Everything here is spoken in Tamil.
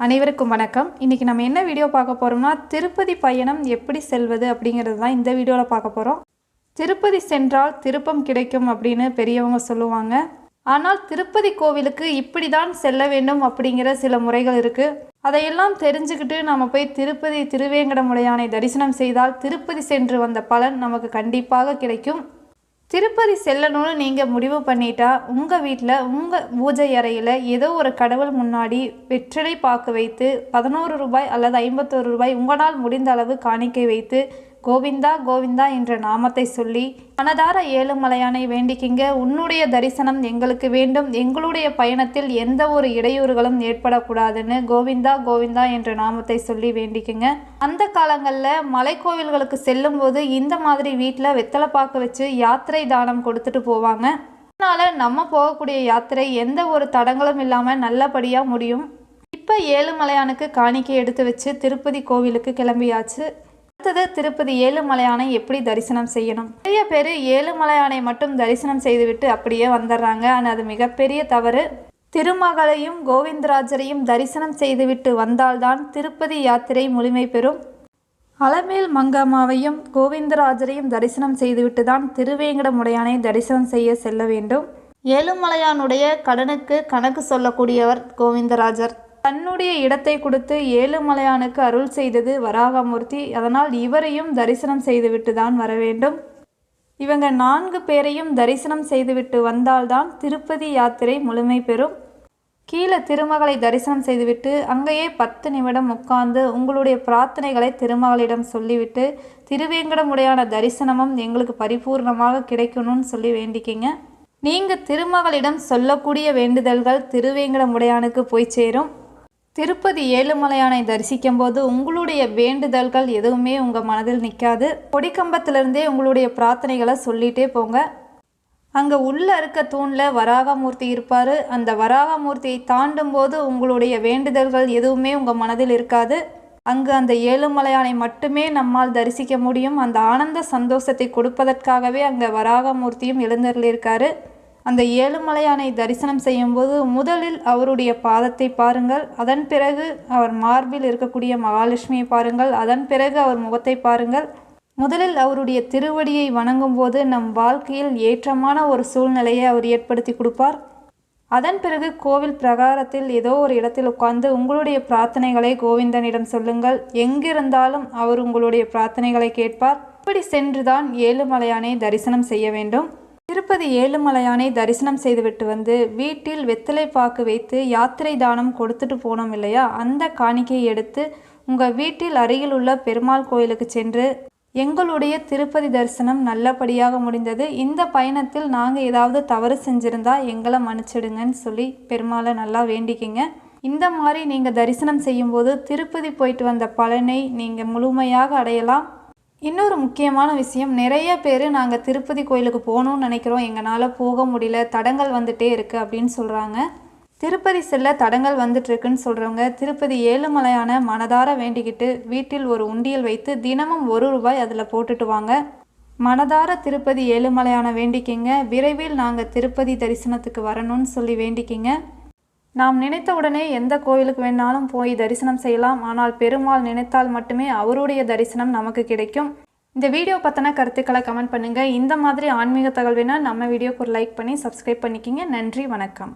அனைவருக்கும் வணக்கம். இன்றைக்கி நம்ம என்ன வீடியோ பார்க்க போகிறோம்னா திருப்பதி பயணம் எப்படி செல்வது அப்படிங்கிறது தான் இந்த வீடியோவில் பார்க்க போகிறோம் திருப்பதி சென்றால் திருப்பம் கிடைக்கும் அப்படின்னு பெரியவங்க சொல்லுவாங்க. ஆனால் திருப்பதி கோவிலுக்கு இப்படி தான் செல்ல வேண்டும் அப்படிங்கிற சில முறைகள் இருக்குது அதையெல்லாம் தெரிஞ்சுக்கிட்டு நம்ம போய் திருப்பதி திருவேங்கடமுடையானை தரிசனம் செய்தால் திருப்பதி சென்று வந்த பலன் நமக்கு கண்டிப்பாக கிடைக்கும். திருப்பதி செல்லணும்னு நீங்கள் முடிவு பண்ணிட்டா உங்கள் வீட்டில் உங்கள் பூஜை அறையில் ஏதோ ஒரு கடவுள் முன்னாடி வெற்றிலை பாக்கு வைத்து பதினோரு ரூபாய் அல்லது ஐம்பத்தோரு ரூபாய் உங்களால் முடிந்த அளவு காணிக்கை வைத்து கோவிந்தா கோவிந்தா என்ற நாமத்தை சொல்லி மனதார ஏழுமலையானை வேண்டிக்கிங்க. உன்னுடைய தரிசனம் எங்களுக்கு வேண்டும். எங்களுடைய பயணத்தில் எந்த ஒரு இடையூறுகளும் ஏற்படக்கூடாதுன்னு கோவிந்தா கோவிந்தா என்ற நாமத்தை சொல்லி வேண்டிக்குங்க. அந்த காலங்களில் மலைக்கோவில்களுக்கு செல்லும்போது இந்த மாதிரி வீட்டில் வெத்தலை பாக்கு வச்சு யாத்திரை தானம் கொடுத்துட்டு போவாங்க. அதனால் நம்ம போகக்கூடிய யாத்திரை எந்த ஒரு தடங்களும் இல்லாமல் நல்லபடியாக முடியும். இப்போ ஏழுமலையானுக்கு காணிக்கை எடுத்து வச்சு திருப்பதி கோவிலுக்கு கிளம்பியாச்சு. அடுத்தது திருப்பதி ஏழுமலையானை எப்படி தரிசனம் செய்யணும்? நிறைய பேர் ஏழுமலையானை மட்டும் தரிசனம் செய்துவிட்டு அப்படியே வந்துடுறாங்க ஆனால் அது மிகப்பெரிய தவறு. திருமகளையும் கோவிந்தராஜரையும் தரிசனம் செய்துவிட்டு வந்தால்தான் திருப்பதி யாத்திரை முழுமை பெறும். அலமேல் மங்கம்மாவையும் கோவிந்தராஜரையும் தரிசனம் செய்துவிட்டு தான் திருவேங்கடமுடையானை தரிசனம் செய்ய செல்ல வேண்டும். ஏழுமலையானுடைய கடனுக்கு கணக்கு சொல்லக்கூடியவர் கோவிந்தராஜர். தன்னுடைய இடத்தை கொடுத்து ஏழுமலையானுக்கு அருள் செய்தது வராகமூர்த்தி. அதனால் இவரையும் தரிசனம் செய்துவிட்டு தான் வர வேண்டும் இவங்க நான்கு பேரையும் தரிசனம் செய்துவிட்டு வந்தால்தான் திருப்பதி யாத்திரை முழுமை பெறும். கீழே திருமகளை தரிசனம் செய்துவிட்டு அங்கேயே பத்து நிமிடம் உட்கார்ந்து உங்களுடைய பிரார்த்தனைகளை திருமகளிடம் சொல்லிவிட்டு திருவேங்கடமுடையான தரிசனமும் எங்களுக்கு பரிபூர்ணமாக கிடைக்கணும்னு சொல்லி வேண்டிக்கிங்க. நீங்கள் திருமகளிடம் சொல்லக்கூடிய வேண்டுதல்கள் திருவேங்கடமுடையானுக்கு போய் சேரும். திருப்பதி ஏழுமலையானை தரிசிக்கும் போது உங்களுடைய வேண்டுதல்கள் எதுவுமே உங்கள் மனதில் நிற்காது கொடிக்கம்பத்திலிருந்தே உங்களுடைய பிரார்த்தனைகளை சொல்லிகிட்டே போங்க. அங்கே உள்ளே இருக்க தூணில் வராகமூர்த்தி இருப்பார். அந்த வராகமூர்த்தியை தாண்டும் போது உங்களுடைய வேண்டுதல்கள் எதுவுமே உங்கள் மனதில் இருக்காது. அங்கு அந்த ஏழுமலையானை மட்டுமே நம்மால் தரிசிக்க முடியும். அந்த ஆனந்த சந்தோஷத்தை கொடுப்பதற்காகவே அங்கே வராகமூர்த்தியும் எழுந்தருளியிருக்காரு. அந்த ஏழுமலையானை தரிசனம் செய்யும்போது முதலில் அவருடைய பாதத்தை பாருங்கள் அதன் பிறகு அவர் மார்பில் இருக்கக்கூடிய மகாலட்சுமியை பாருங்கள் அதன் பிறகு அவர் முகத்தை பாருங்கள். முதலில் அவருடைய திருவடியை வணங்கும் போது நம் வாழ்க்கையில் ஏற்றமான ஒரு சூழ்நிலையை அவர் ஏற்படுத்தி கொடுப்பார். அதன் பிறகு கோவில் பிரகாரத்தில் ஏதோ ஒரு இடத்தில் உட்கார்ந்து உங்களுடைய பிரார்த்தனைகளை கோவிந்தனிடம் சொல்லுங்கள். எங்கிருந்தாலும் அவர் உங்களுடைய பிரார்த்தனைகளை கேட்பார். இப்படி சென்றுதான் ஏழுமலையானை தரிசனம் செய்ய வேண்டும். திருப்பதி ஏழுமலையானை தரிசனம் செய்துவிட்டு வந்து வீட்டில் வெத்தலை பாக்கு வைத்து யாத்திரை தானம் கொடுத்துட்டு போனோம் இல்லையா? அந்த காணிக்கையை எடுத்து உங்கள் வீட்டில் அருகில் உள்ள பெருமாள் கோயிலுக்கு சென்று எங்களுடைய திருப்பதி தரிசனம் நல்லபடியாக முடிந்தது. இந்த பயணத்தில் நாங்கள் ஏதாவது தவறு செஞ்சுருந்தா எங்களை மன்னிச்சிடுங்கன்னு சொல்லி பெருமாளை நல்லா வேண்டிக்கிங்க. இந்த மாதிரி நீங்கள் தரிசனம் செய்யும்போது திருப்பதி போயிட்டு வந்த பலனை நீங்கள் முழுமையாக அடையலாம். இன்னொரு முக்கியமான விஷயம் நிறைய பேர் நாங்கள் திருப்பதி கோயிலுக்கு போகணும்னு நினைக்கிறோம். எங்களால் போக முடியல. தடங்கள் வந்துட்டே இருக்குது அப்படின்னு சொல்கிறாங்க திருப்பதி செல்ல தடங்கள் வந்துட்டுருக்குன்னு சொல்கிறவங்க திருப்பதி ஏழுமலையான மனதார வேண்டிக்கிட்டு வீட்டில் ஒரு உண்டியல் வைத்து தினமும் ஒரு ரூபாய் அதில் போட்டுட்டு வாங்க. மனதார திருப்பதி ஏழுமலையான வேண்டிக்கிங்க. விரைவில் நாங்கள் திருப்பதி தரிசனத்துக்கு வரணும்னு சொல்லி வேண்டிக்கிங்க. நாம் நினைத்த உடனே எந்த கோயிலுக்கு வேணாலும் போய் தரிசனம் செய்யலாம். ஆனால் பெருமாள் நினைத்தால் மட்டுமே அவருடைய தரிசனம் நமக்கு கிடைக்கும். இந்த வீடியோ பற்றின கருத்துக்களை கமெண்ட் பண்ணுங்கள் இந்த மாதிரி ஆன்மீக தகவல் வேணால் நம்ம வீடியோக்கு ஒரு லைக் பண்ணி சப்ஸ்கிரைப் பண்ணிக்கிங்க. நன்றி வணக்கம்.